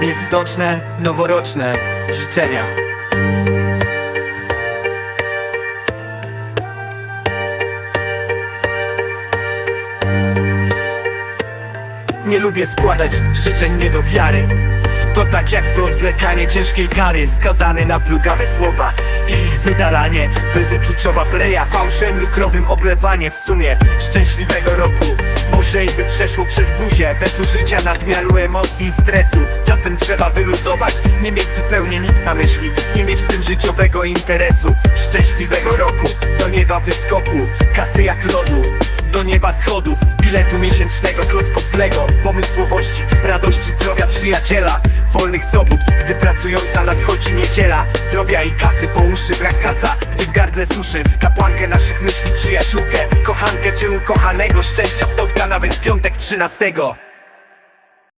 Niewidoczne, noworoczne życzenia. Nie lubię składać życzeń nie do wiary. To tak jak odwlekanie ciężkiej kary Skazany na plugawe słowa I ich wydalanie. Bezuczuciowa pleja Fałszem lukrowym oblewanie W sumie szczęśliwego roku. Może i by przeszło przez buzię. Bez użycia nadmiaru emocji i stresu. Czasem trzeba wyluzować Nie mieć zupełnie nic na myśli. Nie mieć w tym życiowego interesu. Szczęśliwego roku. Do nieba wyskoku. Kasy jak lodu. Do nieba schodów. Biletu miesięcznego, klocków z Lego Pomysłowości, radości, zdrowia przyjaciela. Wolnych sobot, gdy pracująca nadchodzi niedziela. Zdrowia i kasy po uszy brak kaca Gdy w gardle suszy. Kapłankę naszych myśli Przyjaciółkę, kochankę czy ukochanego. Szczęścia wtotka nawet w piątek trzynastego